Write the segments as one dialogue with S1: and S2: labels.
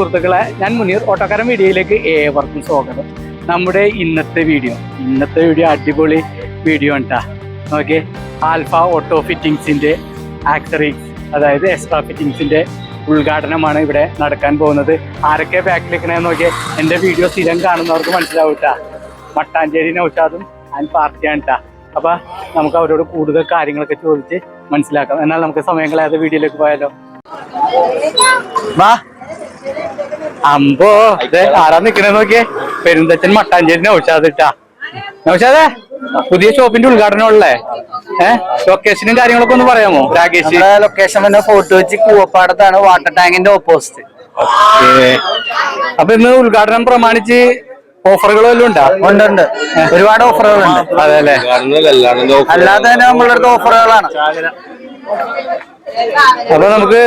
S1: സുഹൃത്തുക്കളെ ഞാൻ മുനീർ ഓട്ടോക്കാരൻ വീഡിയോയിലേക്ക് ഏവർക്കും സ്വാഗതം. നമ്മുടെ ഇന്നത്തെ വീഡിയോ. ഇന്നത്തെ വീഡിയോ അടിപൊളി വീഡിയോ ഉണ്ടാ നോക്കി ആൽഫ ഓട്ടോ ഫിറ്റിങ്സിന്റെ ആക്സറീസ് അതായത് എക്സ്ട്രാ ഫിറ്റിങ്സിന്റെ ഉദ്ഘാടനമാണ് ഇവിടെ നടക്കാൻ പോകുന്നത്. ആരൊക്കെ ബാക്കിലിരിക്കണേന്ന് നോക്കിയാൽ എന്റെ വീഡിയോ സ്ഥിരം കാണുന്നവർക്ക് മനസ്സിലാവൂട്ടാ മട്ടാഞ്ചേരി നൗഷാദും ആൻഡ് പാർട്ടിയാണ് കേട്ടാ അപ്പൊ നമുക്ക് അവരോട് കൂടുതൽ കാര്യങ്ങളൊക്കെ ചോദിച്ച് മനസ്സിലാക്കാം. എന്നാൽ നമുക്ക് സമയം കളയാതെ വീഡിയോയിലേക്ക് പോയാലോ. വാ. അമ്പോ ഇത് ആരാ നിക്കണേ നോക്കിയേ? പെരുന്തച്ചൻ മട്ടാഞ്ചേരി നൗഷാദ് ഇട്ടാ. നൗഷാദേ പുതിയ ഷോപ്പിന്റെ ഉദ്ഘാടനം ഉള്ളേ ഏഹ് ലൊക്കേഷനും കാര്യങ്ങളൊക്കെ ഒന്ന് പറയാമോ? രാകേഷ്?
S2: ലൊക്കേഷൻ വന്ന ഫോട്ടോ വെച്ച് കൂവപ്പാടത്താണ് വാട്ടർ ടാങ്കിന്റെ ഓപ്പോസിറ്റ്
S1: ഓക്കേ. അപ്പൊ ഇന്ന് ഉദ്ഘാടനം പ്രമാണിച്ച് ഓഫറുകൾ വല്ലതും ഉണ്ടാ?
S2: ഉണ്ട് ഉണ്ട്. ഒരുപാട് ഓഫറുകളുണ്ട്
S1: അതെ അല്ലേ?
S2: അല്ലാതെ തന്നെ നമ്മളുടെ അടുത്ത് ഓഫറുകളാണ്
S1: അപ്പൊ നമുക്ക്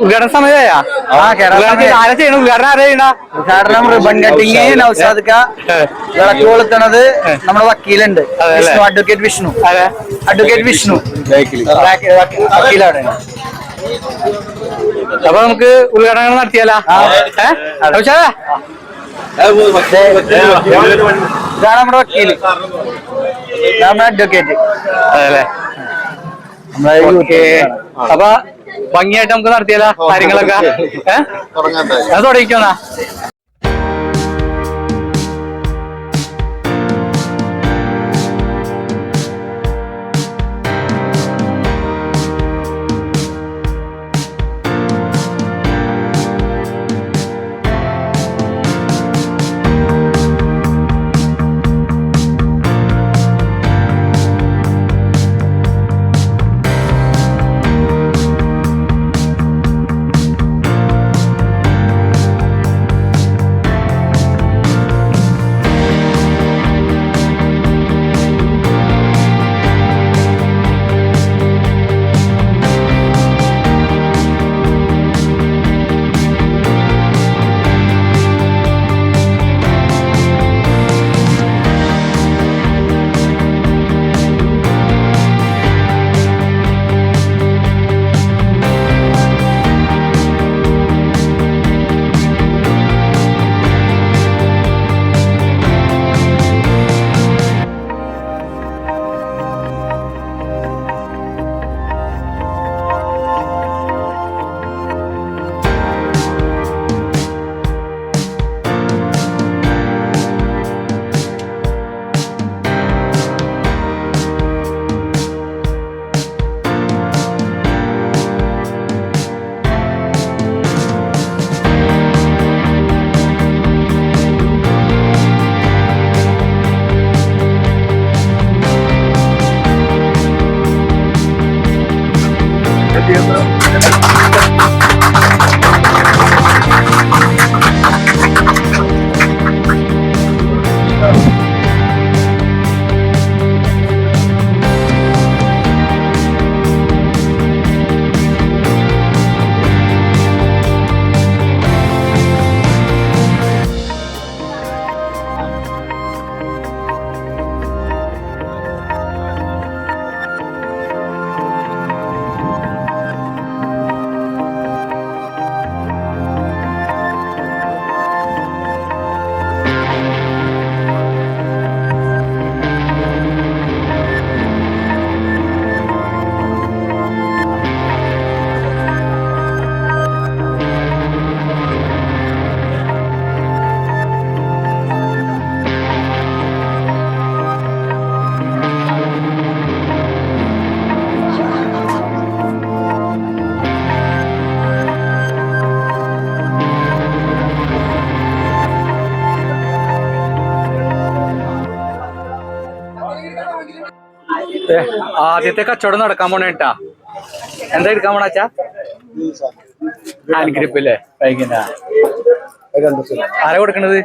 S1: ഉദ്ഘാടന സമയമായ?
S2: ആ,
S1: ചെയ്യണ ഉദ്ഘാടനം ആരാ ചെയ്യണ
S2: ഉദ്ഘാടനം റിബൺ കട്ടിങ് നൗസാദ്ക്ക വിളക്ക് കൊളുത്തണത് നമ്മുടെ വക്കീലുണ്ട്. അഡ്വക്കേറ്റ് വിഷ്ണു
S1: അതെ.
S2: അഡ്വക്കേറ്റ് വിഷ്ണു. വക്കീലാണ്.
S1: അപ്പൊ നമുക്ക് ഉദ്ഘാടനങ്ങൾ നടത്തിയാലോ?
S2: ഇതാണ് നമ്മുടെ വക്കീൽ. നമ്മുടെ അഡ്വക്കേറ്റ്
S1: അതെ അപ്പൊ ഭംഗിയായിട്ട് നമുക്ക് നടത്തിയാലോ കാര്യങ്ങളൊക്കെ. തുടങ്ങിക്കോന്നാ ആദ്യത്തെ കച്ചവടം നടക്കാൻ പോണേട്ടാ എന്താ എടുക്കാൻ പോണാച്ചാ ഹാൻഡ് ആരാ കൊടുക്കണത്?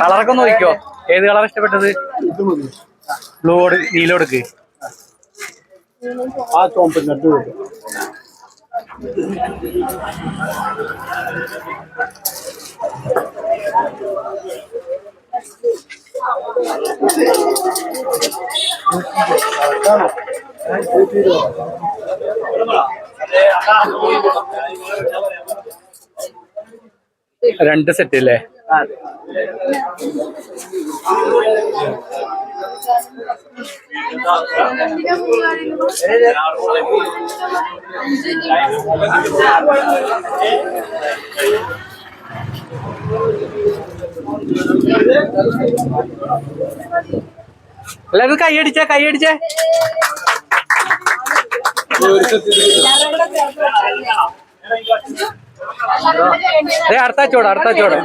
S1: കളറൊക്കെ നോക്കിക്കോ. ഏത് കളർ ഇഷ്ടപ്പെട്ടത്? ബ്ലൂ നീല കൊടുക്ക്.
S2: ആ ചോമ്പിനടുത്ത്
S1: രണ്ട് സെറ്റ് അല്ലേ എല്ലാവരും കൈയടിച്ചേ കൈയടിച്ചേ അടുത്താച്ചോട് അടുത്താച്ചോട് ചോട് അടുത്ത ചോട്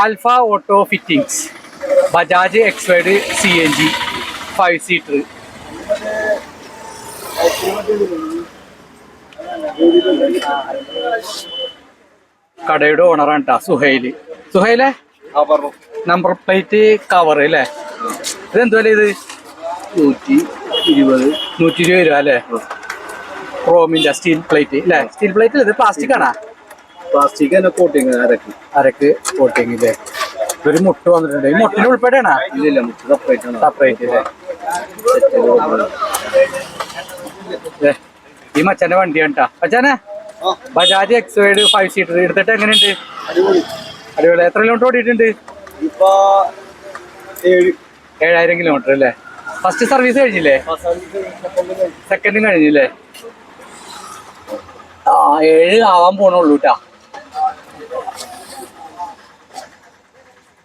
S1: alpha auto fittings. Bajaj എക്സ്വൈഡ് C N G five seater. കടയുടെ ഓണറാണ് കേട്ടോ സുഹൈൽ? സുഹൈലെ നമ്പർ പ്ലേറ്റ് കവർ അല്ലേ ഇതെന്തുവല്ലേ ഇത്?
S2: നൂറ്റി ഇരുപത്.
S1: നൂറ്റി ഇരുപത് രൂപ അല്ലേ? ക്രോമിന്റെ സ്റ്റീൽ പ്ലേറ്റ് അല്ലേ സ്റ്റീൽ പ്ലേറ്റ് ഇത് പ്ലാസ്റ്റിക് ആണോ?
S2: പ്ലാസ്റ്റിക് തന്നെ കോട്ടിങ് അരക്ക്.
S1: അരക്ക് കോട്ടിങ് ഇല്ലേ? ഒരു മുട്ട വന്നിട്ടുണ്ട്. ഈ മുട്ടിന് ഉൾപ്പെടെയാണോ?
S2: ഇല്ല? മുട്ട് സെപ്പറേറ്റ്
S1: അല്ലേ ഈ മച്ചാന്റെ വണ്ടിയാണ് കേട്ടാ മച്ചാനെ ബജാജ് എക്സൈഡ് ഫൈവ് സീറ്റർ എടുത്തിട്ട് എങ്ങനെയുണ്ട്?
S2: അടിപൊളി.
S1: എത്ര കിലോമീറ്റർ ഓടിയിട്ടുണ്ട്?
S2: ഇപ്പൊ ഏഴ്.
S1: ഏഴായിരം കിലോമീറ്റർ അല്ലേ? ഫസ്റ്റ് സർവീസ് കഴിഞ്ഞില്ലേ? സെക്കൻഡും കഴിഞ്ഞില്ലേ? ആ ഏഴ് ആവാൻ പോണുള്ളൂ കേട്ടാ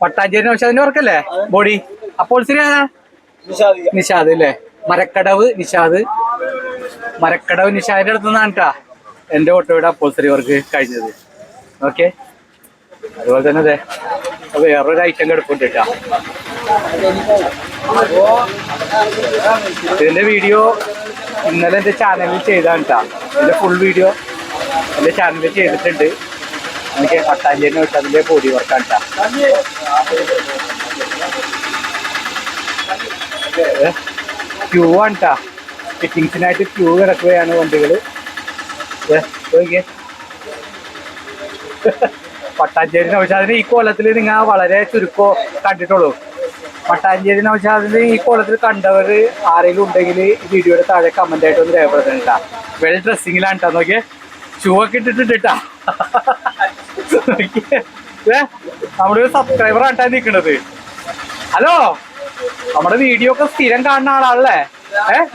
S1: പട്ടാഞ്ചേരി നൗഷാദിന്റെ വർക്കല്ലേ? ബോഡി അപ്പോൾ ശരി നിഷാദ്. അല്ലേ? മരക്കടവ് നിഷാദ്. മരക്കടവ് നിഷാദിന്റെ അടുത്ത് നിന്നാണ് കേട്ടാ എന്റെ ഓട്ടോയുടെ അപ്പോസറി വർക്ക് കഴിഞ്ഞത്. ഓക്കെ അതുപോലെ തന്നെ അതെ വേറൊരു ഐറ്റം കിടപ്പുണ്ട് ഇതിന്റെ വീഡിയോ ഇന്നലെ എന്റെ ചാനലിൽ ചെയ്താണ് കേട്ടോ ഇതിന്റെ ഫുൾ വീഡിയോ എന്റെ ചാനലിൽ ചെയ്തിട്ടുണ്ട്. എനിക്ക് പട്ടാഞ്ചേരി അതിന്റെ ബോഡി വർക്കാണ് ക്യൂ ആണ് കേട്ടാ ഫിറ്റിങ്സിനായിട്ട് ക്യൂ കിടക്കുകയാണ് വണ്ടികൾ പട്ടാഞ്ചേരി നൗഷാദിന് ഈ കോലത്തിൽ നിങ്ങൾ വളരെ ചുരുക്കോ കണ്ടിട്ടുള്ളൂ. പട്ടാഞ്ചേരി നൗഷാദിന് ഈ കോലത്തിൽ കണ്ടവർ ആരെങ്കിലും ഉണ്ടെങ്കിൽ വീഡിയോയുടെ താഴെ കമന്റ് ആയിട്ട് ഒന്ന് രേഖപ്പെടുത്തണ്ട വെൽ ഡ്രസ്സിങ്ങിലാണ് കേട്ടോ നോക്കിയേ. ഷൂ ഒക്കെ ഇട്ടിട്ടുണ്ട് നമ്മുടെ ഒരു സബ്സ്ക്രൈബർ ആട്ടാ നിൽക്കണത് ഹലോ? നമ്മുടെ വീഡിയോ ഒക്കെ സ്ഥിരം കാണുന്ന ആളാണല്ലേ? ഏഹ്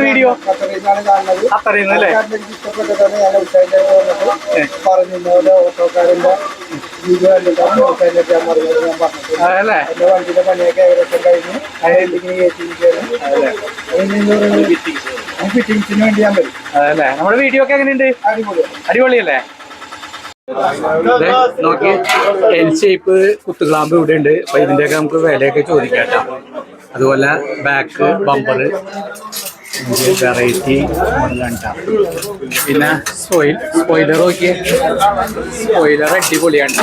S1: വീഡിയോ അത്രയും അല്ലേ നമ്മുടെ വീഡിയോ ഒക്കെ എങ്ങനെയുണ്ട്?
S2: അടിപൊളി
S1: അടിപൊളിയല്ലേ നോക്കി. എൽ ഷേപ്പ് കുത്തുകളാമ്പ് ഇവിടെ ഉണ്ട് അപ്പൊ ഇതിന്റെയൊക്കെ നമുക്ക് വിലയൊക്കെ ചോദിക്കാം കേട്ടോ. അതുപോലെ ബാക്ക് ബമ്പർ വെറൈറ്റി കണ്ടാ പിന്നെ സ്പോയിൽ സ്പോയിലർ നോക്കിയേ. സ്പോയിലർ അടിപൊളിയാണ്.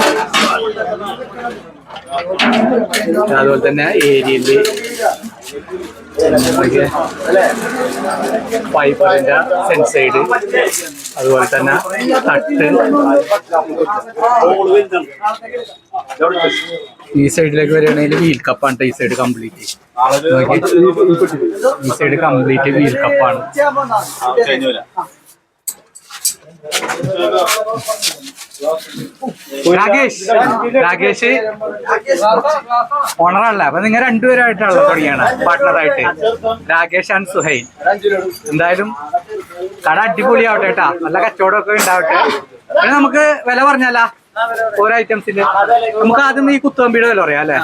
S1: അതുപോലെ തന്നെ ഏരിയയിൽ ഫൈബറിന്റെ സെൻസൈഡ് അതുപോലെ തന്നെ തട്ട്. ഈ സൈഡിലേക്ക് വരികയാണെങ്കിൽ വീൽ കപ്പാണ് ഈ സൈഡ് കംപ്ലീറ്റ് ഈ സൈഡ് കംപ്ലീറ്റ് വീൽ കപ്പാണ് രാകേഷ് രാകേഷ്. ഓണറല്ല? അപ്പൊ നിങ്ങൾ രണ്ടുപേരായിട്ടാണല്ലോ തുടങ്ങിയാണ് പാർട്ട്ണറായിട്ട് രാകേഷ് ആൻഡ് സുഹൈൻ എന്തായാലും കട അടിപൊളിയാവട്ടെ കേട്ടാ. നല്ല കച്ചവടമൊക്കെ ഉണ്ടാവട്ടെ. പിന്നെ നമുക്ക് വില പറഞ്ഞല്ലോ ഓരോ ഐറ്റംസിന്റെ നമുക്ക് ആദ്യം ഈ കുത്തുവമ്പിയുടെ വില പറയാം അല്ലേ?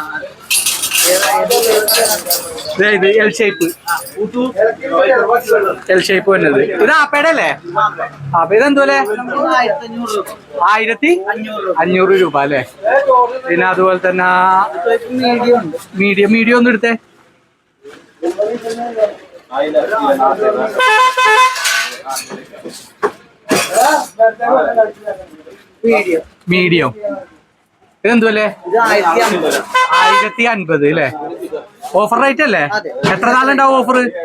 S1: ഇത് എൽ ഷേപ്പ് എൽ ഷേപ്പ് വരുന്നത് ഇത് ആപ്പയുടെ അല്ലേ? അപ്പൊ ഇതെന്തോലെ ആയിരത്തി അഞ്ഞൂറ് രൂപ അല്ലേ? പിന്നെ അതുപോലെ തന്നെ മീഡിയം മീഡിയം ഒന്ന് എടുത്തേ. മീഡിയം ഇതെന്തുവല്ലേ?
S2: ഇത് ആയിരത്തി
S1: അൻപത് അല്ലേ ഓഫർ റേറ്റ് അല്ലേ? എത്ര കാലം ഉണ്ടാവും ഓഫർ
S2: ഉണ്ടാവും.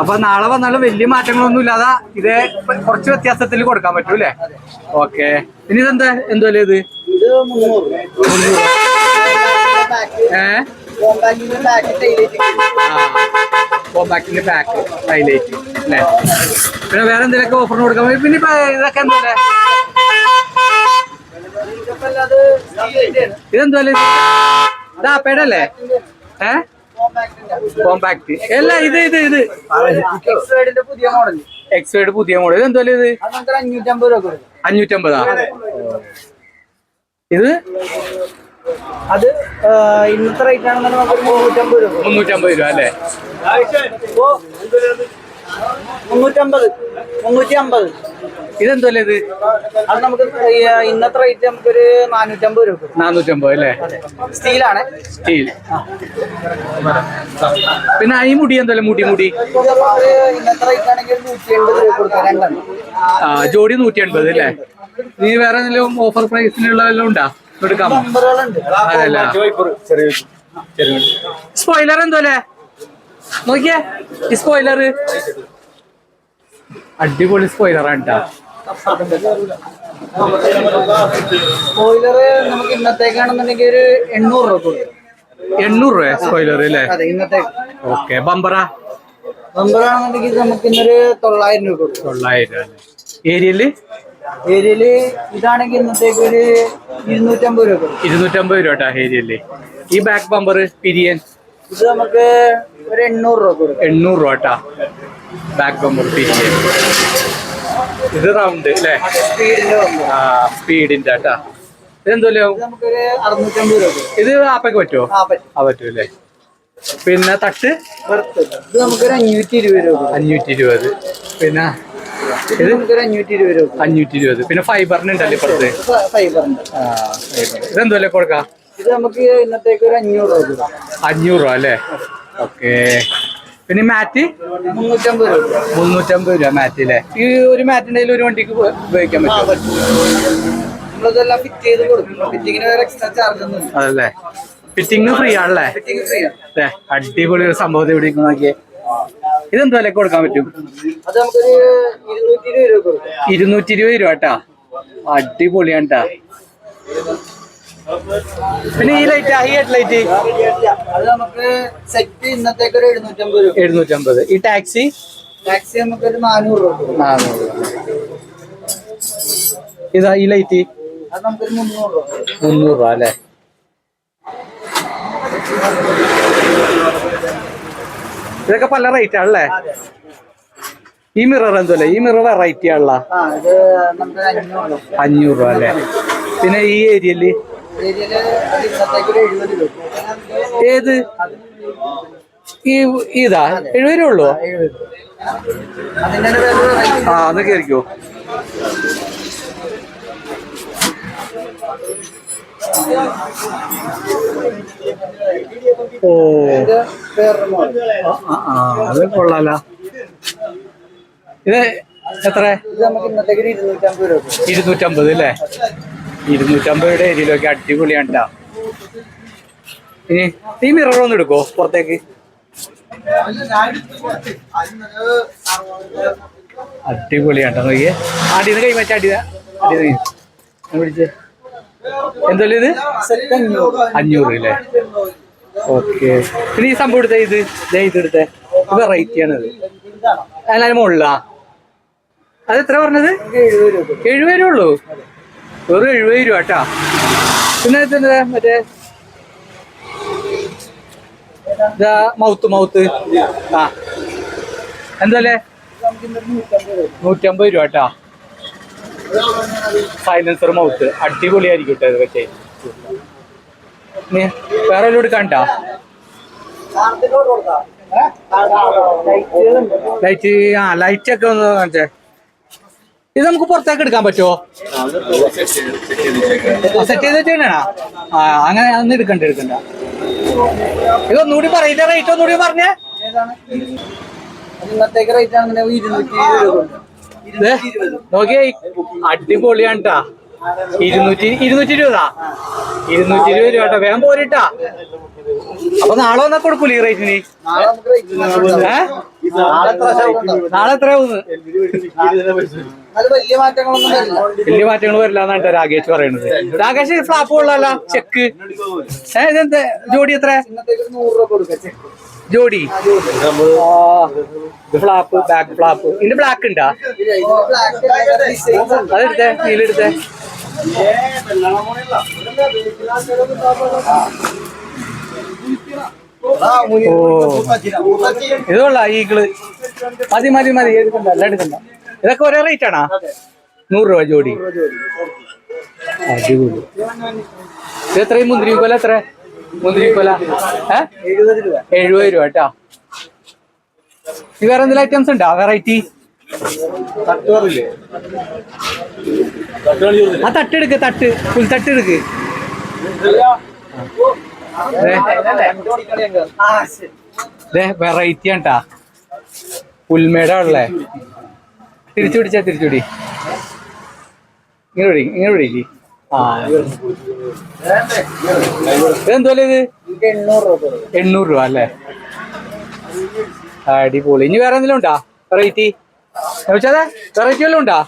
S1: അപ്പൊ നാളെ വന്നാലും വലിയ മാറ്റങ്ങളൊന്നും ഇല്ലാതെ ഇത് കുറച്ച് വ്യത്യാസത്തിൽ കൊടുക്കാൻ പറ്റൂ അല്ലേ ഓക്കെ. ഇനി ഇതെന്താ? എന്തുവല്ലേ ഇത്?
S2: ഇത് മുന്നൂറ്. ബാക്ക്
S1: ഏ?
S2: കോമ്പാക്റ്റിന്റെ ബാക്ക്
S1: ഹൈലൈറ്റ് അല്ലേ? പിന്നെ വേറെ എന്തെങ്കിലുമൊക്കെ ഓഫറിന് കൊടുക്കാൻ പിന്നെ ഇപ്പൊ ഇതൊക്കെ എന്താ
S2: അത് സ്റ്റീലിന്റെയാണ്.
S1: ഇതെന്തുവല്ലേ ഇത് പേടല്ലേ ഏ? കോമ്പാക്ട് അല്ല ഇത് ഇത് ഇത്.
S2: പുതിയ മോഡൽ
S1: എക്സ് പുതിയ മോഡൽ ഇത്
S2: അത് ഇത് അഞ്ഞൂറ്റമ്പതാ?
S1: ഇത്?
S2: അത് ഇന്നത്തെ റേറ്റ് ആണെന്നുണ്ടെങ്കിൽ നമുക്ക് ഒരു മുന്നൂറ്റമ്പത് രൂപ.
S1: മുന്നൂറ്റമ്പത് രൂപ അല്ലേ?
S2: മുന്നൂറ്റമ്പത് മുന്നൂറ്റി അമ്പത്
S1: ഇതെന്തല്ലേ ഇത്?
S2: അത് നമുക്ക് ഇന്നത്തെ റേറ്റ് നമുക്കൊരു നാനൂറ്റമ്പത് രൂപ.
S1: നാനൂറ്റമ്പത് അല്ലേ?
S2: സ്റ്റീലാണ്.
S1: സ്റ്റീൽ. പിന്നെ ഈ മുടി എന്തല്ലേ മുടി മുടി?
S2: ഇന്നത്തെ റേറ്റ് ആണെങ്കിൽ നൂറ്റി എൺപത് രൂപ കൊടുക്കാം രണ്ടെണ്ണം.
S1: ആ ജോഡി നൂറ്റി എൺപത് അല്ലേ നീ വേറെ എന്തെങ്കിലും ഓഫർ പ്രൈസിനുള്ള വല്ലതും ഉണ്ടാ? എടുക്കാം
S2: നമ്പറുകളുണ്ട്
S1: അതല്ല സ്പോയിലർ എന്തോലെ? നോക്കിയേ. ഈ സ്പോയിലർ അടിപൊളി സ്പോയിലറാണ് ആണ്
S2: സ്പോയിലർ നമുക്ക് ഇന്നത്തേക്കാണെന്നുണ്ടെങ്കിൽ ഒരു എണ്ണൂറ് രൂപ
S1: എണ്ണൂറ് രൂപ സ്പോയിലർ അല്ലേ
S2: അതെ ഇന്നത്തേക്ക്
S1: ഓക്കെ ബമ്പറ?
S2: നമ്പറാണെന്നുണ്ടെങ്കിൽ നമുക്ക് ഇന്നൊരു തൊള്ളായിരം രൂപ
S1: തൊള്ളായിരം ഏരിയയിൽ
S2: ഏരിയയിൽ ഇതാണെങ്കിൽ ഇന്നത്തേക്ക് ഒരു ഇരുന്നൂറ്റമ്പത് രൂപ
S1: ഇരുന്നൂറ്റമ്പത് രൂപ കേട്ടോ ഏരിയയിൽ. ഈ ബാക്ക് ബമ്പർ പിരിയൻ?
S2: ഇത് നമുക്ക് ഒരു എണ്ണൂറ് രൂപ കൊടുക്കും.
S1: എണ്ണൂറ് രൂപ കേട്ടാ ബാക്ക് ബമ്പർ പിരിയൻ. ഇത് റൗണ്ട് അല്ലേ ആ സ്പീഡിന്റെ കേട്ടാ ഇതെന്തോലെ?
S2: ഇത്
S1: ആപ്പയ്ക്ക് പറ്റുമോ
S2: ആ പറ്റും.
S1: അല്ലേ പിന്നെ തട്ട്?
S2: ഇത് നമുക്കൊരു അഞ്ഞൂറ്റി ഇരുപത് രൂപ
S1: അഞ്ഞൂറ്റി ഇരുപത്. പിന്നെ
S2: ഇത്? അഞ്ഞൂറ്റി ഇരുപത്.
S1: അഞ്ഞൂറ്റി പിന്നെ ഫൈബറിന് ഉണ്ടല്ലേ ഇപ്പുറത്ത്
S2: ഇത് ഫ-
S1: അല്ലേ കൊടുക്കാം?
S2: ഇത് നമുക്ക് ഇന്നത്തേക്ക് ഒരു അഞ്ഞൂറ് രൂപ
S1: അഞ്ഞൂറ് രൂപ അല്ലേ? ഓക്കെ. പിന്നെ മാറ്റ്?
S2: മുന്നൂറ്റമ്പത് രൂപ.
S1: മുന്നൂറ്റമ്പത് രൂപ മാറ്റ് അല്ലേ? ഈ ഒരു മാറ്റിന്റെ ഒരു വണ്ടിക്ക് ഉപയോഗിക്കാൻ പറ്റും
S2: പറ്റും. നമ്മളിതെല്ലാം ഫിറ്റ് ചെയ്ത് കൊടുക്കും. ഫിറ്റിങ്ങിന് വേറെ എക്സ്ട്രാ ചാർജ് ഒന്നും ഇല്ല.
S1: അതല്ലേ? ഫിറ്റിംഗ് ഫ്രീ ആണല്ലേ? അടിപൊളി ഒരു സംഭവത്തെ ഇവിടെ നോക്കിയേ. ഇതെന്തോ വിലക്ക് കൊടുക്കാൻ പറ്റും?
S2: ഇരുന്നൂറ്റി ഇരുപത് രൂപ
S1: കേട്ടാ. അടിപൊളിയാണ്. പിന്നെ ഈ ലൈറ്റ് ഹൈ ഹെഡ് ലൈറ്റ്
S2: അത് നമുക്ക് സെറ്റ് ഇന്നത്തേക്ക് ഒരു എഴുന്നൂറ്റമ്പത് രൂപ.
S1: എഴുന്നൂറ്റമ്പത്. ഈ ടാക്സി
S2: ടാക്സി നമുക്കൊരു നാനൂറ് രൂപ
S1: നാനൂറ് ഇതാ ഈ ലൈറ്റ്
S2: അത് നമുക്കൊരു മുന്നൂറ് രൂപ.
S1: മുന്നൂറ് രൂപ അല്ലേ? ഇതൊക്കെ പല റേറ്റ് ആണല്ലേ? ഈ മിറർ എന്തല്ലേ ഈ മിറർ വെറൈറ്റി ആണല്ല.
S2: അഞ്ഞൂറ്. രൂപ
S1: അല്ലേ? പിന്നെ ഈ
S2: ഏരിയയിൽ
S1: ഏത്? ഈ ഇതാ? എഴുപത് രൂപ ഉള്ളൂ? ആ അതൊക്കെ കയറിക്കോ ഓ. അത് കൊള്ളാല. ഇത് എത്ര
S2: ഇരുന്നൂറ്റമ്പത്
S1: അല്ലേ? ഇരുന്നൂറ്റമ്പത് ഏരിയയിലൊക്കെ അടിപൊളിയാണ്. ഇനി ഈ മിറർ ഒന്ന് എടുക്കോ പുറത്തേക്ക്? അടിപൊളിയാണ് നോക്കിയേ. അടിന്ന് കൈ വെച്ച അടി അടി പിടിച്ച്. എന്തല്ലേ ഇത്?
S2: അഞ്ഞൂറ്
S1: അല്ലേ? ഓക്കെ. പിന്നെ ഈ സംഭവം എടുത്ത ഇത്. ഇത് എടുത്തേ. വെറൈറ്റി ആണ് ആണത്. അതിന് മുകളിലാ? അത് എത്ര പറഞ്ഞത്?
S2: എഴുപത് രൂപ
S1: ഉള്ളൂ. വെറും എഴുപത് രൂപ കേട്ടാ. പിന്നെ മറ്റേ ഇതാ മൗത്ത് മൗത്ത് ആ. എന്തല്ലേ?
S2: ഇത് നൂറ്റമ്പത് രൂപ
S1: കേട്ടാ. സൈലൻസർ മൗത്ത് അടിപൊളിയായിരിക്കും കേട്ടോ ഇത് പക്ഷേ. വേറെ
S2: കൊടുക്കാം ലൈറ്റുകളുണ്ട്
S1: ലൈറ്റ് ആ ലൈറ്റ് ഒക്കെ ഒന്ന് കാണിച്ചേ. ഇത് നമുക്ക് പുറത്തേക്ക് എടുക്കാൻ പറ്റുമോ സെറ്റ് ചെയ്ത് വെച്ചാണോ ആ അങ്ങനെ ഒന്ന് എടുക്കണ്ട എടുക്കണ്ട. ഇത് ഒന്നുകൂടി പറയില്ല റേറ്റ് ഒന്നുകൂടി പറഞ്ഞേ.
S2: ഇന്നത്തേക്ക് റേറ്റ് അങ്ങനെ ഇരുന്നൂറ്റി
S1: നോക്കിയേ അടിപൊളിയാണ് ഇരുന്നൂറ്റി ഇരുന്നൂറ്റി ഇരുപതാ ഇരുന്നൂറ്റി ഇരുപത് രൂപ കേട്ടോ വേഗം പോരിട്ടാ. അപ്പൊ നാളെ വന്നാ കൊടുക്കൂല ഈ റേറ്റിന്
S2: നാളെ എത്ര ശതമാനം ഉണ്ടാവും?
S1: നാളെ എത്ര പോകുന്നു
S2: വലിയ മാറ്റങ്ങളൊന്നും വരില്ല
S1: വലിയ മാറ്റങ്ങൾ വരില്ല എന്നാണ് രാകേഷ് പറയുന്നത് രാകേഷ് ഫ്ലാപ്പ് കൊള്ളാല ചെക്ക് ഏ ഇതെന്താ? ജോഡി എത്ര? ജോഡി? ഫ്ലാപ്പ് ബാക്ക് ഫ്ലാപ്പ് ഇതിന്റെ ബ്ലാക്ക് ഉണ്ടാ അതെടുത്തേ നീലെടുത്തേ ഓ. ഇത് കൊള്ളാം ഈഗിൾ മതി മതി മതി. എടുക്കണ്ട എല്ലാം എടുക്കണ്ട. ഇതൊക്കെ ഒരേ റേറ്റ് ആണോ? നൂറ് രൂപ ജോഡി. അടിപൊളി. ഇത് എത്രയും മുന്തിരി കൊല എത്ര? മുന്തിരി കൊല ഏ?
S2: എഴുപത് രൂപ.
S1: കേട്ടോ വേറെ എന്തെങ്കിലും ഐറ്റംസ് ഉണ്ടോ? വെറൈറ്റി ആ തട്ട് എടുക്ക് തട്ട്. പുൽത്തട്ട് തട്ട് എടുക്ക് വെറൈറ്റി ആണ്ടാ പുൽമേട ഉള്ളേ തിരിച്ചു പിടിച്ചാ തിരിച്ചു പിടി. ഇങ്ങനെ പിടി ഇങ്ങനെ പിടിക്ക്. ഇത്?
S2: എണ്ണൂറ് രൂപ
S1: അല്ലേ? അടിപൊളി. ഇനി വേറെ എന്തെങ്കിലും ഉണ്ടോ? വെറൈറ്റി ചോദിച്ചാതെ വെറൈറ്റി വല്ലതും ഉണ്ടോ?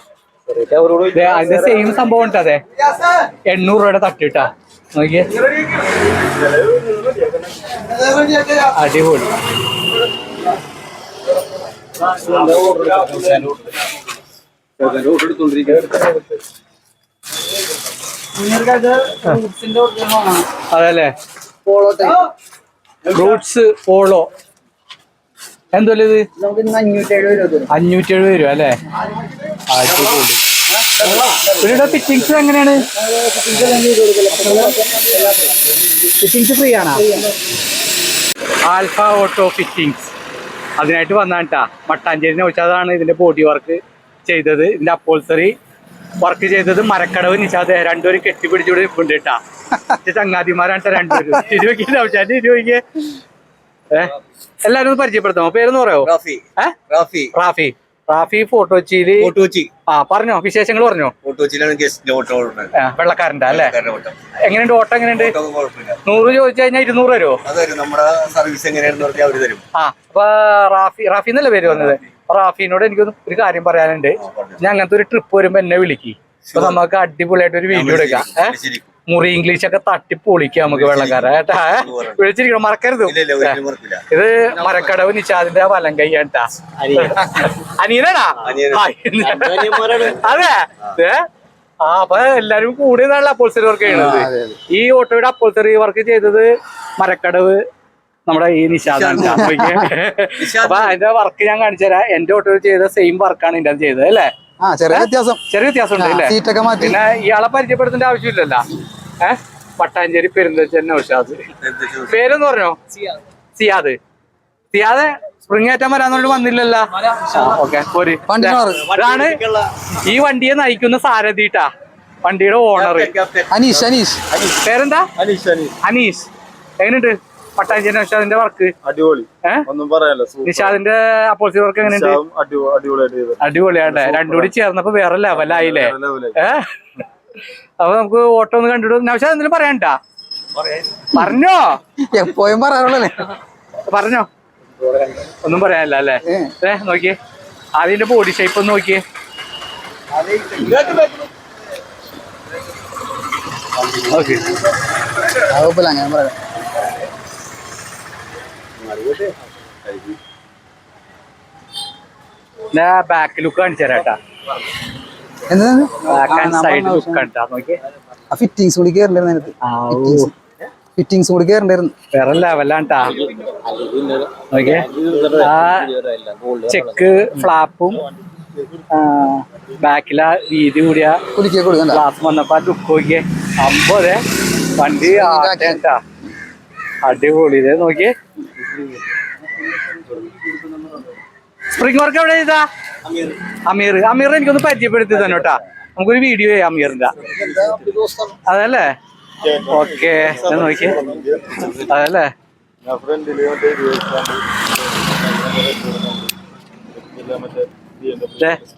S1: അതിന്റെ സെയിം സംഭവം ഉണ്ട് അതെ. എണ്ണൂറ് രൂപയുടെ തട്ടിട്ടാ നോക്കിയേ. അടിപൊളി.
S2: ഓർഡർ എടുത്തോണ്ടിരിക്കുന്നത്
S1: അതല്ലേ? ഫ്രൂട്ട്സ് പോളോ എന്തോലെ ഇത്?
S2: അഞ്ഞൂറ്റി എഴുപത് രൂപ
S1: അല്ലേ? അടിപൊളി. ഇവരുടെ ഫിറ്റിങ്സ് എങ്ങനെയാണ്? ഫിറ്റിങ്സ് ഫ്രീ ആണോ? ആൽഫ ഓട്ടോ ഫിറ്റിങ്സ് അതിനായിട്ട് വന്നാട്ടാ മട്ടാഞ്ചേരിനെ വിളിച്ചതാണ് ഇതിന്റെ ബോഡി വർക്ക് ചെയ്തത്. ഇതിന്റെ അപ്പോൾസറി വർക്ക് ചെയ്തത് മരക്കടവ് നിശാദ്. രണ്ടുപേരും കെട്ടിപ്പിടിച്ചുകൂടെ നിൽപ്പുണ്ട് കേട്ടാ ചങ്ങാതിമാരാണ് രണ്ടുപേരും. ഇരുപക്കിന്റെ ആവശ്യം ഇരുപക്ക് ഏഹ് എല്ലാരും ഒന്ന് പരിചയപ്പെടുത്താമോ പേരൊന്ന് പറയാമോ
S3: റാഫി. റാഫി.
S1: റാഫി. റാഫി ഫോട്ടോ
S3: കൊച്ചിയിൽ
S1: ആ പറഞ്ഞോ? വിശേഷങ്ങൾ പറഞ്ഞോ?
S3: ഓട്ടോച്ചിലാണ് ഗസ്റ്റിന്റെ ഓട്ടോ
S1: വെള്ളക്കാരന്റെ അല്ലേ? എങ്ങനെയുണ്ട്? ഓട്ടം എങ്ങനെയുണ്ട്? നൂറ് ചോദിച്ചു കഴിഞ്ഞാൽ ഇരുന്നൂറ് തരുമോ
S3: നമ്മുടെ സർവീസ് എങ്ങനെയാണെന്ന് പറഞ്ഞാൽ അവർ തരും.
S1: ആ അപ്പൊ റാഫി റാഫി എന്നല്ലേ പേര് വന്നത് റാഫിനോട് എനിക്ക് ഒരു കാര്യം പറയാനുണ്ട്. ഞാൻ അങ്ങനത്തെ ഒരു ട്രിപ്പ് വരുമ്പോ എന്നെ വിളിക്ക്. അപ്പൊ നമുക്ക് അടിപൊളിയായിട്ട് ഒരു വീഡിയോ എടുക്കാം. മുറി ഇംഗ്ലീഷ് ഒക്കെ തട്ടി പൊളിക്കാം നമുക്ക് വെള്ളക്കാരെ. കേട്ടാ ഏ? വിളിച്ചിരിക്കണം മറക്കരുത്.
S3: ഇല്ല ഇല്ല ഒരിക്കലും
S1: ഇത് മരക്കടവ് നിഷാദിന്റെ വലം കൈയാട്ടാ അനിയനാടാ അതെ. ഏ? ആ അപ്പൊ എല്ലാരും കൂടി അപ്പോൾ അപ്പോൾസറി വർക്ക് ചെയ്യണത് ഈ ഓട്ടോയുടെ അപ്പോൾസറി വർക്ക് ചെയ്തത് മരക്കടവ് നമ്മുടെ ഈ നിഷാദാണ്. അപ്പൊ അതിന്റെ വർക്ക് ഞാൻ കാണിച്ചു തരാം. എന്റെ ഓട്ടോ ചെയ്ത സെയിം വർക്കാണ് ഇതിന്റെ അത് ചെയ്തത് അല്ലേ?
S2: ആ ചെറിയ വ്യത്യാസം.
S1: ചെറിയ വ്യത്യാസം ഉണ്ട് അല്ലേ
S2: സീറ്റൊക്കെ മാറ്റി.
S1: പിന്നെ ഇയാളെ പരിചയപ്പെടുത്തേണ്ട ആവശ്യമില്ലല്ലോ. ഏഹ് പട്ടാഞ്ചേരി പെരുന്തച്ചൻ ഔഷാദ് പേരെന്ന് പറഞ്ഞോ? സിയാദ്. സിയാദ്. സ്പ്രിംഗ് ഏറ്റം വരാന്നോണ്ട് വന്നില്ലല്ലോ? ഓക്കെ പോര്. ഇതാണ് ഈ വണ്ടിയെ നയിക്കുന്ന സാരഥിട്ടാ. വണ്ടിയുടെ ഓണർ
S2: അനീഷ് അനീഷ്.
S1: പേരെന്താ?
S4: അനീഷ് അനീഷ്.
S1: അനീഷ്. എങ്ങനെയുണ്ട്? പട്ടാഞ്ചേരി നിഷാദിന്റെ വർക്ക്
S4: അടിപൊളി. ഒന്നും പറയാനല്ല
S1: നിഷാദിന്റെ അപ്പോൾസി വർക്ക് എങ്ങനെയുണ്ട്? അടിപൊളിയാട്ടെ. രണ്ടും കൂടി ചേർന്നപ്പോ വേറെ ലെവലായില്ലേ അപ്പൊ നമുക്ക് ഓട്ടോ ഒന്ന് കണ്ടിടും നൗഷാദ് എന്തെങ്കിലും പറയണ്ട പറഞ്ഞോ?
S2: എപ്പോഴും പറയാറുള്ളല്ലേ
S1: പറഞ്ഞോ? ഒന്നും പറയാനില്ല അല്ലേ? ഏ. നോക്കിയേ. അതിന്റെ ബോഡി ഷേപ്പ് ഒന്ന് നോക്കിയേ. ഓക്കെ
S2: കുഴപ്പമില്ല അങ്ങനെ പറയാം.
S1: ബാക്ക് ലുക്ക് കാണിച്ചു തരാട്ടാ
S2: കൂടി കയറണ്ടായിരുന്നു കൂടി കയറണ്ടായിരുന്നു
S1: വേറെ ലെവലാണ്ടാ നോക്കിയേ. ആ ചെക്ക് ഫ്ലാപ്പും ബാക്കിലാ വീതി കൂടിയ
S2: കൊടുക്കണ്ട.
S1: ഗ്ലാസ് വന്നപ്പോ ആ ലുക്ക് നോക്കിയേ. അമ്പതേ വണ്ടി അടിപൊളി. ഇതേ നോക്കിയേ. സ്പ്രിംഗ് വർക്ക് എവിടെ ചെയ്താ? അമീർ. അമീർ എനിക്കൊന്ന് പരിചയപ്പെടുത്തി തന്നെ കേട്ടാ നമുക്കൊരു വീഡിയോ ചെയ്യാം അമീറിന്റെ. അതല്ലേ? ഓക്കെ നോക്കിയേ. അതല്ലേ?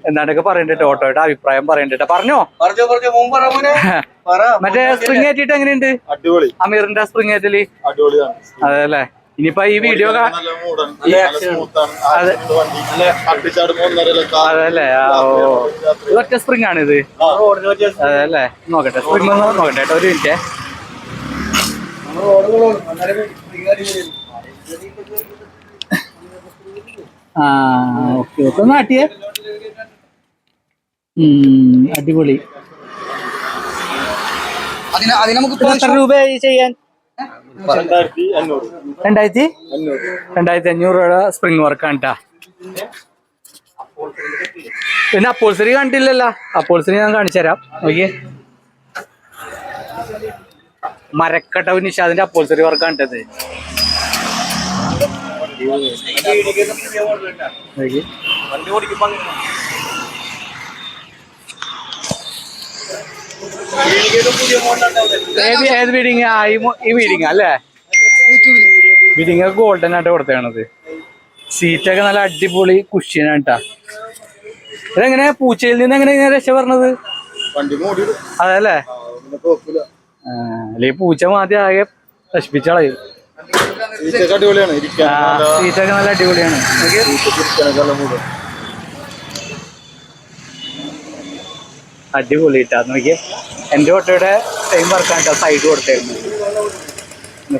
S1: എന്താണ്ടൊക്കെ പറയണ്ടിട്ട് ഓട്ടോയുടെ അഭിപ്രായം പറയണ്ടിട്ട് പറഞ്ഞോ? മറ്റേ സ്പ്രിങ് ഏറ്റിട്ട് എങ്ങനെയുണ്ട്? അമീറിന്റെ സ്പ്രിങ് ഏറ്റൽ?
S4: അടിപൊളിയാണ്.
S1: അതെ അല്ലേ ഇനിയിപ്പൊ ഈ വീഡിയോ അതല്ലേ? ആ, ഓ. ഇതൊക്കെ ഒറ്റ സ്പ്രിങ് ആണ് ഇത്.
S3: റോഡിന് പറ്റിയ
S1: അതല്ലേ? നോക്കട്ടെ സ്പ്രിംഗ് നോക്കട്ടെ കേട്ടോ ഒരു മിനിറ്റ് ആ ഓക്കെ ഓക്കെ. നാട്ടിയേ അടിപൊളി.
S5: അതിന് അതിന് നമുക്ക്
S1: എത്ര രൂപയായി ചെയ്യാൻ?
S4: രണ്ടായിരത്തി
S1: രണ്ടായിരത്തി
S4: അഞ്ഞൂറ്.
S1: രൂപയുടെ രൂപ സ്പ്രിംഗ് വർക്കാണ് കേട്ടാ പിന്നെ അപ്പോൾസറി കണ്ടില്ലല്ലോ. അപ്പോൾസറി ഞാൻ കാണിച്ചു തരാം. നോക്കിയേ. മരക്കട്ട നിഷാദിന്റെ അപ്പോൾസറി വർക്കാണ് കേട്ടത് നോക്കിയേ.
S3: വണ്ടി ഓടിക്കുമ്പോ അങ്ങനെ. വീടിനും പുതിയ മോഡലുണ്ടാവില്ലേ?
S1: ഏത് ഏത് ബീഡിങ് ആ? ഈ ബീഡിങ് അല്ലേ? ബീഡിങ് ഗോൾഡൻ ആയിട്ട് കൊടുത്തേണത് സീറ്റൊക്കെ നല്ല അടിപൊളി കുഷ്യനാണ് കേട്ടാ ഇതെങ്ങനെ? പൂച്ചയിൽ നിന്ന് എങ്ങനെ ഇങ്ങനെ രക്ഷ പറഞ്ഞത് അതല്ലേ? അല്ലെ പൂച്ച മാതി ആകെ നശിപ്പിച്ച കളയും.
S4: സീറ്റൊക്കെ അടിപൊളിയാണ്. ഇരിക്കാൻ
S1: ആ,
S4: നല്ല
S1: സീറ്റൊക്കെ നല്ല അടിപൊളിയാണ്. നോക്കിയേ.
S4: ഇരിക്കാനൊക്കെ നല്ല മൂട്
S1: അടിപൊളി ഇട്ടാ നോക്കിയേ എന്റെ ഓട്ടോയുടെ സെയിം വർക്കാണ് സൈഡ് കൊടുത്തായിരുന്നു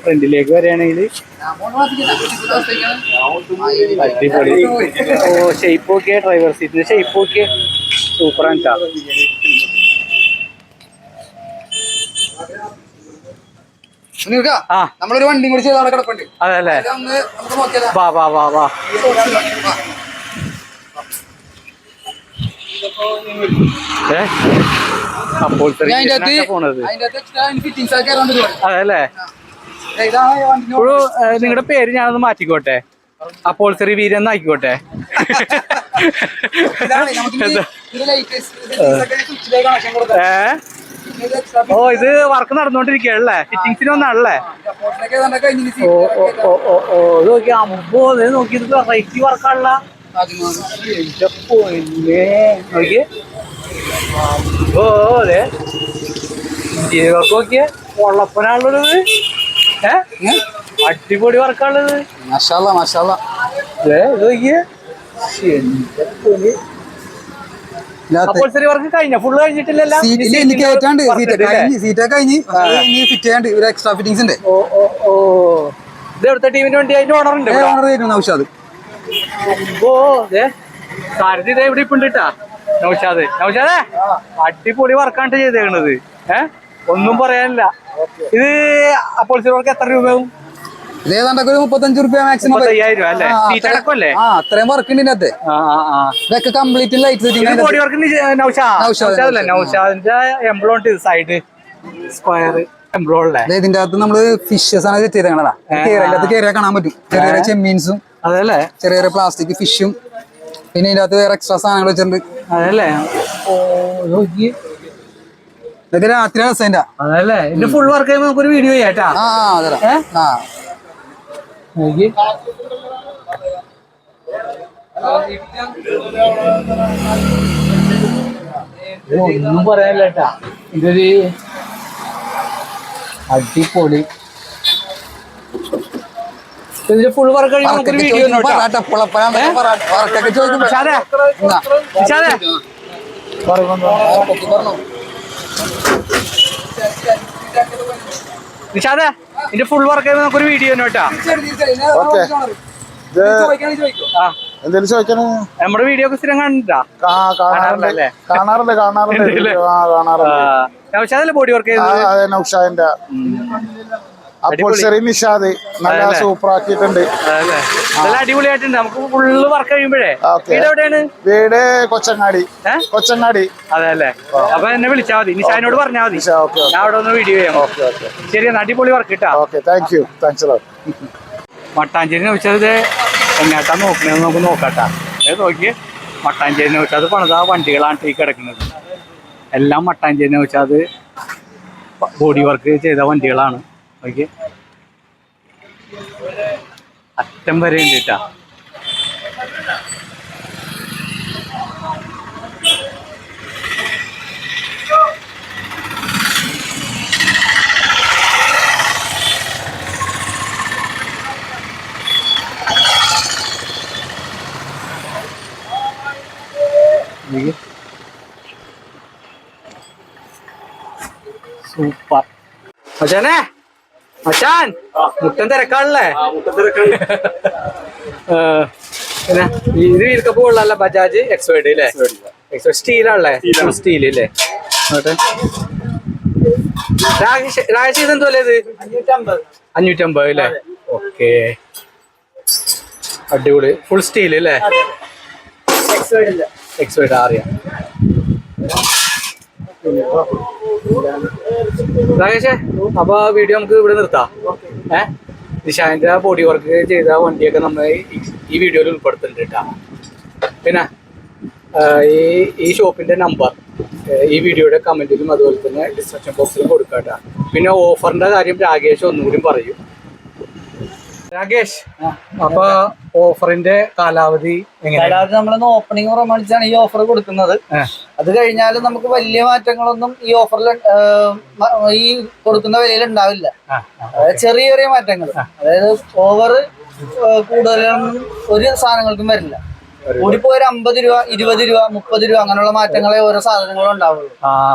S1: ഫ്രണ്ടിലേക്ക് വരികയാണെങ്കിൽ അടിപൊളി. ഓ ഷേപ്പ് ഓക്കെ ഡ്രൈവർ സീറ്റിന്റെ ഷേപ്പ് ഓക്കെ സൂപ്പറാണ് കേട്ടാ
S5: നമ്മളൊരു വണ്ടിയും കൂടി ചെയ്ത് അവിടെ കിടപ്പുണ്ട്.
S1: അതല്ലേ
S5: അല്ലേ?
S1: വാ വാ വാ. വാ ഏ അപ്പോൾ
S5: ഞാൻ അതിന്റെ അകത്ത്
S1: പോണത്
S5: അതിന്റെ അകത്ത് extra fittings ഒക്കെ ഇടാൻ പരിപാടി.
S1: അതല്ലേ നിങ്ങളുടെ പേര് ഞാനൊന്ന് മാറ്റിക്കോട്ടെ? അപ്പോൾ ചെറിയ വീരൻ എന്നായിക്കോട്ടെ
S5: ഇതാണ് നമുക്ക് ഇനി ഇതിന്റെ latest fittings ഒക്കെ switch ലേക്ക് connection കൊടുക്കാം.
S1: ഏ?
S5: പിന്നെ ഇത് extra
S1: ഓ ഇത് വർക്ക് നടന്നുകൊണ്ടിരിക്കുകയല്ലേ ഫിറ്റിംഗ്സിന് ഒന്നാണല്ലേ ഓ ഓ ഓ ഓ ഇത് നോക്കി അമ്പോ ഇത് നോക്കി ഇത് വെറൈറ്റി വർക്കാണല്ല എന്റെ പൊന്നേ ഓ ഓ, അതെ ഇന്ത്യവർക്ക് നോക്കിയേ പൊള്ളപ്പനാണുള്ളത് ഏ
S5: ഏ?
S1: അടിപൊളി വർക്കാണുള്ളത്
S5: മസാല മസാല
S1: ഏ ഇത് നോക്കിയേ എന്റെ പൊന്ന്
S5: സീറ്റ് കഴിഞ്ഞ് ഫിറ്റ് ചെയ്യാണ്ട് ഒരു എക്സ്ട്രാ ഫിറ്റിംഗ്സ് ഉണ്ട്
S1: ഓ ഓ ഓ ഇത് എവിടുത്തെ ടീമിന് വേണ്ടി അതിന്റെ ഓണർ ഉണ്ട്?
S5: ഓണർ ആയിരുന്നു
S1: ഓ ദേ. സാരഥി ഇതേ ഇവിടെ ഇപ്പൊ ഉണ്ട് നൗഷാദ്. നൗഷാദേ അടിപൊളി വർക്കാണ് ചെയ്തേക്കണത്. ഏ? ഒന്നും പറയാനില്ല. ഇത് അപ്പോൾ എത്ര രൂപയാവും?
S5: ഇത് ഏതാണ്ടൊക്കെ ഒരു മുപ്പത്തഞ്ച് റുപ്യ മാക്സിമം അത്രയും വർക്ക് ഉണ്ട് ഇതിനകത്ത്. ഇതൊക്കെ കംപ്ലീറ്റ് ലൈറ്റ് സെറ്റിംഗ്
S1: നൗഷാദിന്റെ സൈഡ് സ്ക്വയർ
S5: ഇതിന്റെ അകത്ത് നമ്മൾ ഫിഷസ് ആണ് സെറ്റ് ചെയ്തേക്കണതാ അകത്ത് കയറിയാൽ കാണാൻ പറ്റും. ചെറിയ ചെറിയ ചെമ്മീൻസും
S1: അതല്ലേ
S5: ചെറിയ ചെറിയ പ്ലാസ്റ്റിക് ഫിഷും പിന്നെ ഇതിന്റെ അകത്ത് വേറെ എക്സ്ട്രാ സാധനങ്ങൾ വെച്ചിട്ടുണ്ട്.
S1: അതല്ലേ
S5: ഇതൊക്കെ രാത്രി രസതിന്റെ
S1: അതല്ലേ ഇതിന്റെ ഫുൾ വർക്ക് ചെയ്യുമ്പോൾ നമുക്കൊരു വീഡിയോ ചെയ്യാട്ടാ
S5: ആ ആ, ആ
S1: നോക്കി ഒന്നും പറയാനില്ല ഇതൊരു അടിപൊളി. ഇതിന്റെ ഫുൾ വർക്ക് നമുക്കൊരു വീഡിയോ നിഷാദേ ഇതിന്റെ ഫുൾ വർക്ക് നമുക്കൊരു വീഡിയോ നമ്മുടെ വീഡിയോ ഒക്കെ സ്ഥിരം കണ്ടിട്ടാ
S4: കാണാറുണ്ട്.
S1: കാണാറുണ്ടല്ലേ?
S4: കാണാറുണ്ട് കാണാറുണ്ട്.
S1: നൗഷാദല്ലേ ബോഡി വർക്ക്
S4: അതെ നൗഷാദിന്റെ. അപ്പോൾ ചെറിയ നിഷാദ് നല്ല? സൂപ്പർ ആക്കിയിട്ടുണ്ട്
S1: നല്ല അടിപൊളിയായിട്ടുണ്ട് നമുക്ക് ഫുള്ള് വർക്ക് കഴിയുമ്പോഴേ. വീട് എവിടെയാണ്?
S4: വീട് കൊച്ചങ്ങാടി.
S1: ഏ? അല്ലേ? അപ്പൊ എന്നെ വിളിച്ചാൽ മതി. നിഷാദിനോട് പറഞ്ഞാൽ മതി. ഞാൻ അവിടെ ഒന്ന് വീഡിയോ ചെയ്യാം. ശരി എന്നാ അടിപൊളി വർക്ക് കിട്ടാ
S4: okay thank you thanks
S1: Mattancherry വെച്ചത് എങ്ങാട്ടാ നോക്കണേന്ന് നമുക്ക് നോക്കാട്ടാ. നോക്കി മട്ടാഞ്ചേരി അത് പണിതാ വണ്ടികളാണ് ഈ കിടക്കുന്നത്. എല്ലാം മട്ടാഞ്ചേരി വെച്ചാൽ അത് ബോഡി വർക്ക് ചെയ്ത വണ്ടികളാണ്. ഓക്കെ അറ്റം വരെ ഉണ്ട് കേട്ടാ സൂപ്പർ മച്ചാനെ? മച്ചാൻ മുട്ടൻ തിരക്കാണല്ലേ? പിന്നെ ഇത് വീൽക്കപ്പ് കൊള്ളാല്ല ബജാജ് എക്സ്വേഡ് അല്ലേ എക്സ്വേഡ് സ്റ്റീലാണല്ലേ സ്റ്റീൽ അല്ലേ രാകേഷ് ഇത് എന്തോ ഇത്? അഞ്ഞൂറ്റമ്പത്. അല്ലേ ഓക്കെ. അടിപൊളി. ഫുൾ സ്റ്റീൽ അല്ലേ എക്സ്വേഡ് അറിയാം രാകേഷേ അപ്പൊ വീഡിയോ നമുക്ക് ഇവിടെ നിർത്താം. ഏഹ് നിഷാന്റെ ബോഡി വർക്ക് ചെയ്ത വണ്ടിയൊക്കെ നമ്മൾ ഈ- വീഡിയോയിൽ ഉൾപ്പെടുത്തുന്നുണ്ട് പിന്നെ ഈ ഈ ഷോപ്പിന്റെ നമ്പർ ഈ വീഡിയോയുടെ കമന്റിലും അതുപോലെ തന്നെ ഡിസ്ക്രിപ്ഷൻ ബോക്സിലും കൊടുക്കാട്ടാ പിന്നെ ഓഫറിന്റെ കാര്യം രാകേഷ് ഒന്നുകൂടി പറയും. രാകേഷ് അപ്പൊ ഓഫറിന്റെ കാലാവധി കാലാവധി
S2: നമ്മൾ നമ്മളൊന്ന് ഓപ്പണിംഗ് പ്രമാണിച്ചാണ് ഈ ഓഫർ കൊടുക്കുന്നത്. അത് കഴിഞ്ഞാൽ നമുക്ക് വലിയ മാറ്റങ്ങളൊന്നും ഈ ഓഫറിൽ ഈ കൊടുക്കുന്ന വിലയിൽ ഉണ്ടാവില്ല ചെറിയ ചെറിയ മാറ്റങ്ങൾ അതായത് ഓവർ കൂടുതലൊന്നും ഒരു സാധനങ്ങൾക്കും വരില്ല. കൂടിപ്പോ ഒരു അമ്പത് രൂപ ഇരുപത് രൂപ മുപ്പത് രൂപ അങ്ങനെയുള്ള മാറ്റങ്ങളെ ഓരോ സാധനങ്ങളും ഉണ്ടാവുള്ളൂ.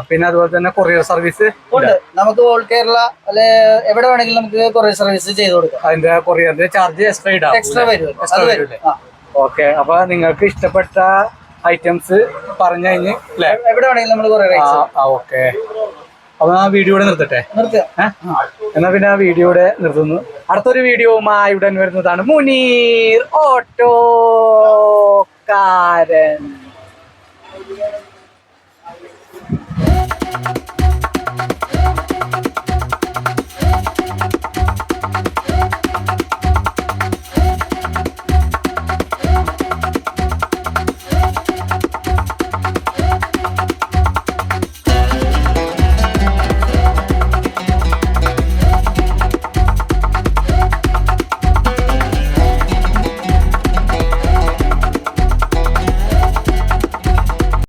S1: പിന്നെ അതുപോലെ തന്നെ കൊറിയർ സർവീസ്
S2: ഉണ്ട്. നമുക്ക് ഓൾ കേരള അല്ലെ എവിടെ വേണമെങ്കിലും നമുക്ക് കൊറിയർ സർവീസ് ചെയ്ത് കൊടുക്കാം.
S1: അതിന്റെ കൊറിയറിന്റെ ചാർജ് എക്സ്ട്രാ ഇടാം.
S2: എക്സ്ട്രാ വരും അത്
S1: വരും. ഓക്കെ അപ്പൊ നിങ്ങൾക്ക് ഇഷ്ടപ്പെട്ട ഐറ്റംസ് പറഞ്ഞു കഴിഞ്ഞ്
S2: എവിടെ വേണമെങ്കിലും നമ്മൾ കൊറിയർ
S1: ഓക്കെ അപ്പൊ ആ വീഡിയോ ഇവിടെ നിർത്തട്ടെ. എന്നാ പിന്നെ ആ വീഡിയോ ഇവിടെ നിർത്തുന്നു. അടുത്തൊരു വീഡിയോവുമായി ഉടൻ വരുന്നതാണ് മുനീർ ഓട്ടോ ഓട്ടോക്കാരൻ